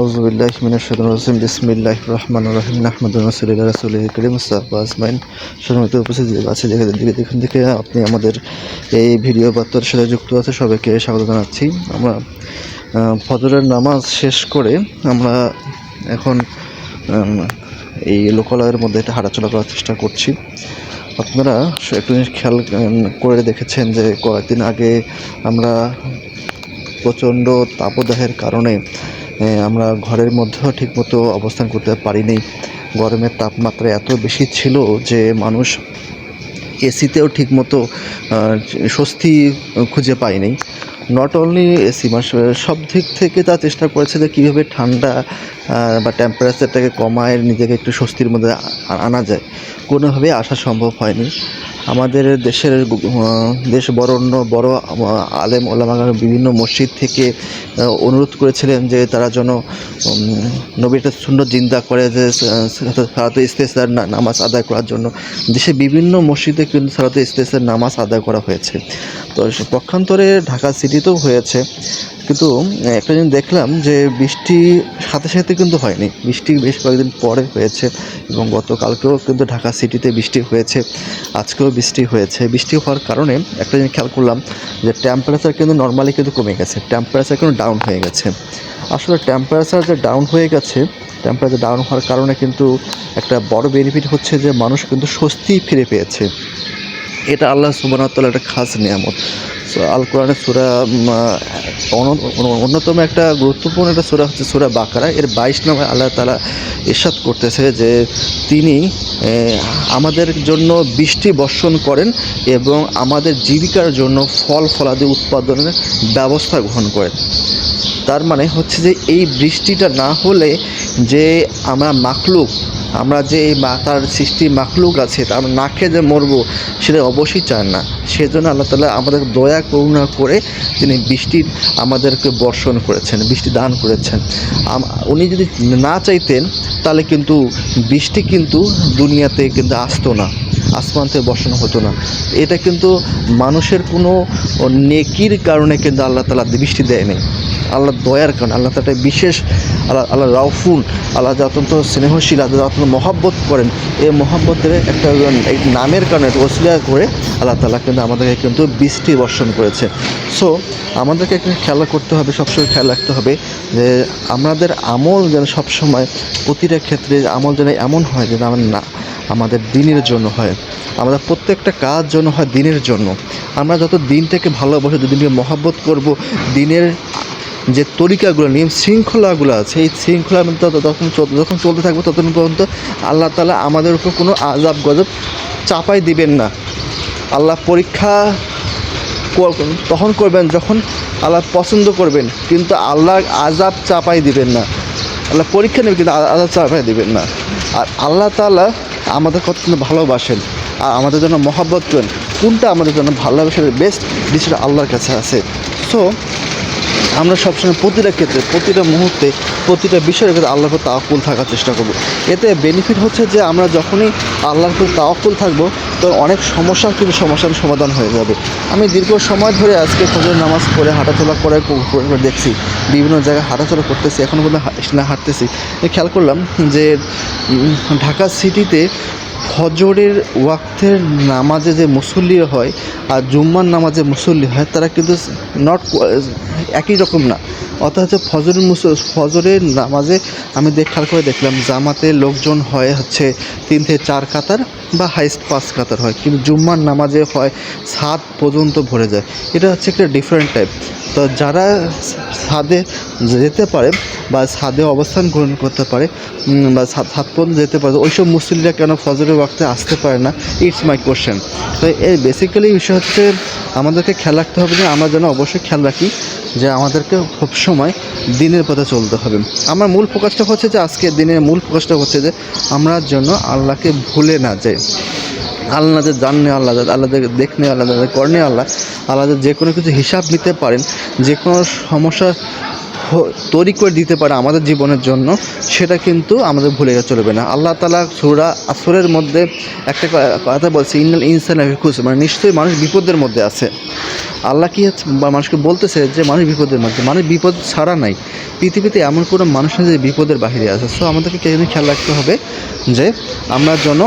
আউজুবিল্লাহ মিনাশাদুর রসিম বিসমিল্লাহ রহমান রহিম। নাহমদ রসুল্লাহ রসুল করিম। সাহবা আসমাইন সম্মানিত উপস্থিত আছে যেখান থেকে যেখান থেকে আপনি আমাদের এই ভিডিও বার্তার সাথে যুক্ত আছে, সবাইকে স্বাগত জানাচ্ছি। আমরা ফজরের নামাজ শেষ করে আমরা এখন এই লোকালয়ের মধ্যে একটা হাঁটাচলা করার চেষ্টা করছি। আপনারা একটু জিনিস খেয়াল করে দেখেছেন যে কয়েকদিন আগে আমরা প্রচণ্ড তাপদাহের কারণে আমরা ঘরের মধ্যেও ঠিকমতো অবস্থান করতে পারিনি। গরমের তাপমাত্রা এত বেশি ছিল যে মানুষ এসিতেও ঠিকমতো স্বস্তি খুঁজে পায়নি। নট অনলি এসি মানে সব দিক থেকে তা চেষ্টা করেছে যে কীভাবে ঠান্ডা বা টেম্পারেচারটাকে কমায়, নিজেকে একটু স্বস্তির মধ্যে আনা যায়। কোনোভাবেই আসা সম্ভব হয়নি। আমাদের দেশের দেশ বরণ্য বড় আলেম ওলামাগার বিভিন্ন মসজিদ থেকে অনুরোধ করেছিলেন যে তারা যেন নবীটা সুন্দর জিন্দা করে, যে সারাতে ইস্তেসার নামাজ আদায় করার জন্য। দেশে বিভিন্ন মসজিদে কিন্তু সারাতে ইস্তেসার নামাজ আদায় করা হয়েছে। তো পক্ষান্তরে ঢাকা সিটিতেও হয়েছে। কিন্তু একটা জিনিস দেখলাম যে বৃষ্টি সাথে সাথে কিন্তু হয়নি। বৃষ্টি বেশ কয়েকদিন পরে হয়েছে এবং গতকালকেও কিন্তু ঢাকা সিটিতে বৃষ্টি হয়েছে, আজকেও বৃষ্টি হয়েছে। বৃষ্টি হওয়ার কারণে একটা জিনিস খেয়াল করলাম যে টেম্পারেচার কিন্তু নর্মালি কিন্তু কমে গেছে। টেম্পারেচার কিন্তু ডাউন হয়ে গেছে। আসলে টেম্পারেচার যে ডাউন হয়ে গেছে টেম্পারেচার ডাউন হওয়ার কারণে কিন্তু একটা বড় বেনিফিট হচ্ছে যে মানুষ কিন্তু স্বস্তি ফিরে পেয়েছে। এটা আল্লাহ সুবাহতাল একটা খাস নিয়ামত। আল কোরআনের সুরা অন্যতম একটা গুরুত্বপূর্ণ একটা সুরা হচ্ছে সুরা বাকারা। এর বাইশ নম্বর আল্লাহ তালা ইরশাদ করতেছে যে তিনি আমাদের জন্য বৃষ্টি বর্ষণ করেন এবং আমাদের জীবিকার জন্য ফল ফলাদি উৎপাদনের ব্যবস্থা গ্রহণ করেন। তার মানে হচ্ছে যে এই বৃষ্টিটা না হলে যে আমরা মাখলুক, আমরা যে এই মাতার সৃষ্টি মাখলুক আছে আমরা না খেয়ে যে মরবো, সেটা অবশ্যই চান না। সেজন্য আল্লাহ তালা আমাদের দয়া, করুণা করে তিনি বৃষ্টির আমাদেরকে বর্ষণ করেছেন, বৃষ্টি দান করেছেন। উনি যদি না চাইতেন, তাহলে কিন্তু বৃষ্টি কিন্তু দুনিয়াতে কিন্তু আসতো না, আসমান থেকে বর্ষণ হতো না। এটা কিন্তু মানুষের কোনো নেকির কারণে কিন্তু আল্লাহ তালা বৃষ্টি দেয়নি। আল্লাহ দয়ার কারণে, আল্লাহ তালা বিশেষ আল্লাহ আল্লাহ রাউফুল, আল্লাহ যে অত্যন্ত স্নেহশীল, আল্লাহ অত্যন্ত মহাব্বত করেন। এই মহাব্বতের একটা নামের কারণে ওসিলা করে আল্লাহ তালা কিন্তু আমাদেরকে কিন্তু বৃষ্টি বর্ষণ করেছে। সো আমাদেরকে একটা খেয়াল করতে হবে, সবসময় খেয়াল রাখতে হবে যে আমাদের আমল যেন সবসময় প্রতিটা ক্ষেত্রে আমল যেন এমন হয় যেন আমার না, আমাদের দিনের জন্য হয়। আমাদের প্রত্যেকটা কাজ জন্য হয় দিনের জন্য। আমরা যত দিনটাকে ভালোবাসি দিনকে মহাব্বত করব, দিনের যে তরিকাগুলো, নিয়ম শৃঙ্খলাগুলো আছে, এই তত- তখন যখন চলতে থাকবে ততক্ষণ পর্যন্ত আল্লাহ তালা আমাদের উপর কোনো আজাব গজব চাপাই দিবেন না। আল্লাহ পরীক্ষা তখন করবেন, যখন আল্লাহ পছন্দ করবেন, কিন্তু আল্লাহ আজাব চাপাই দিবেন না। আল্লাহ পরীক্ষা নেবে কিন্তু আজাব চাপাই দিবেন না। আর আল্লাহ তাআলা আমাদের কত ভালোবাসেন, আর আমাদের জন্য মহাব্বত করেন। কোনটা আমাদের জন্য ভালোবাসার বেস্ট ডিসিশন আল্লাহর কাছে আছে। সো আমরা সবসময় প্রতিটা ক্ষেত্রে, প্রতিটা মুহূর্তে, প্রতিটা বিষয়ের ক্ষেত্রে আল্লাহর উপর তাওয়াক্কুল থাকার চেষ্টা করব। এতে বেনিফিট হচ্ছে যে আমরা যখনই আল্লাহর উপর তাওয়াক্কুল থাকব, তখন অনেক সমস্যার কিন্তু সমস্যার সমাধান হয়ে যাবে। আমি দীর্ঘ সময় ধরে আজকে ফজর নামাজ পড়ে, হাঁটাচলা করে দেখছি, বিভিন্ন জায়গায় হাঁটাচলা করতেছি এখনও পর্যন্ত হাঁটতেছি। খেয়াল করলাম যে ঢাকা সিটিতে ফজরের ওয়াক্তের নামাজে যে মুসল্লি হয় আর জুম্মার নামাজে মুসল্লি হয়, তারা কিন্তু নট একই রকম না। অর্থাৎ হচ্ছে ফজরের মুস ফজরের নামাজে আমি দেখার করে দেখলাম, জামাতে লোকজন হয় হচ্ছে তিন থেকে চার কাতার বা হাইস্ট পাঁচ কাতার হয়, কিন্তু জুম্মার নামাজে হয় সাত পর্যন্ত ভরে যায়। এটা হচ্ছে একটা ডিফারেন্ট টাইপ তো যারা ছাদে যেতে পারে বা ছাদে অবস্থান গ্রহণ করতে পারে বা সাত পর্যন্ত যেতে পারে, ওইসব মুসল্লিরা কেন ফজরের ওয়াক্তে আসতে পারে না। ইটস মাই কোশ্চেন তো এই বেসিক্যালি বিষয় হচ্ছে আমাদেরকে খেয়াল রাখতে হবে যে আমরা যেন অবশ্যই খেয়াল রাখি যে আমাদেরকে সবসময় দিনের পথে চলতে হবে। আমার মূল ফোকাসটা হচ্ছে যে আজকে দিনের মূল ফোকাসটা হচ্ছে যে আমরা যেন আল্লাহকে ভুলে না যাই। আল্লাহ যে জাননে আল্লাহ আল্লাহ দেখনে আল্লাহ করনে আল্লাহ আল্লাহ যে কোনো কিছু হিসাব নিতে পারেন, যে কোনো সমস্যা তৈরি করে দিতে পারে আমাদের জীবনের জন্য, সেটা কিন্তু আমাদের ভুলে চলবে না। আল্লাহ তালা সুরা আসরের মধ্যে একটা কথা বলছে, ইন্নাল ইনসান খুশ মানে নিশ্চয়ই মানুষ বিপদের মধ্যে আছে। আল্লাহ কি মানুষকে বলতেছে যে মানুষ বিপদের মধ্যে, মানুষ বিপদ ছাড়া নাই। পৃথিবীতে এমন কোনো মানুষ নেই যে বিপদের বাহিরে আছে। সো আমাদেরকে কে খেয়াল রাখতে হবে যে আমরা যেন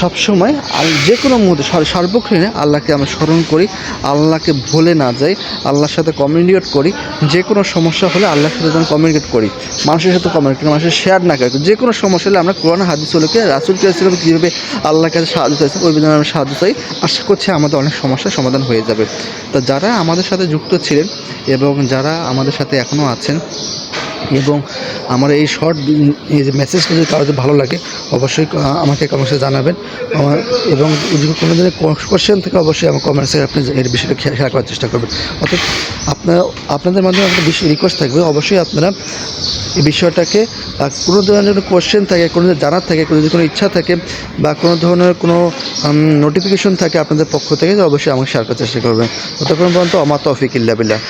সবসময় আর যে কোনো মুহূর্তে সর- সর্বক্ষণে আল্লাহকে আমরা স্মরণ করি, আল্লাহকে ভুলে না যাই, আল্লাহর সাথে কমিউনিকেট করি, যে কোনো সমস্যা হলে আল্লাহর সাথে যেন কমিউনিকেট করি, মানুষের সাথে কমিউনিকেট মানুষের শেয়ার না করি। যে কোনো সমস্যা হলে আমরা কোরআন, হাদিস হলোকে, রাসুল কিয়াসিলাম কীভাবে আল্লাহর কাছে সাহায্য চাইছে, ওই বিধানে আমরা সাহায্য চাই। আশা করছি আমাদের অনেক সমস্যার সমাধান হয়ে যাবে। তো যারা আমাদের সাথে যুক্ত ছিলেন এবং যারা আমাদের সাথে এখনও আছেন এবং আমার এই শর্ট এই যে মেসেজটা যদি কারোর ভালো লাগে, অবশ্যই আমাকে কমেন্টসে জানাবেন। আমার, এবং যদি কোনো ধরনের কোশ্চেন থেকে, অবশ্যই আমার কমেন্টসে আপনি এর বিষয়টা খেয়াল করার চেষ্টা করবেন। অর্থাৎ আপনারা আপনাদের মাধ্যমে একটা বেশি রিকোয়েস্ট থাকবে, অবশ্যই আপনারা এই বিষয়টাকে কোনো ধরনের কোনো কোশ্চেন থাকে, কোনো জানার থাকে, কোনো যদি কোনো ইচ্ছা থাকে, বা কোনো ধরনের কোনো নোটিফিকেশন থাকে আপনাদের পক্ষ থেকে অবশ্যই আমাকে শেয়ার করার চেষ্টা করবেন। ততক্ষণ পর্যন্ত আমার তৌফিক ইল্লা বিল্লাহ।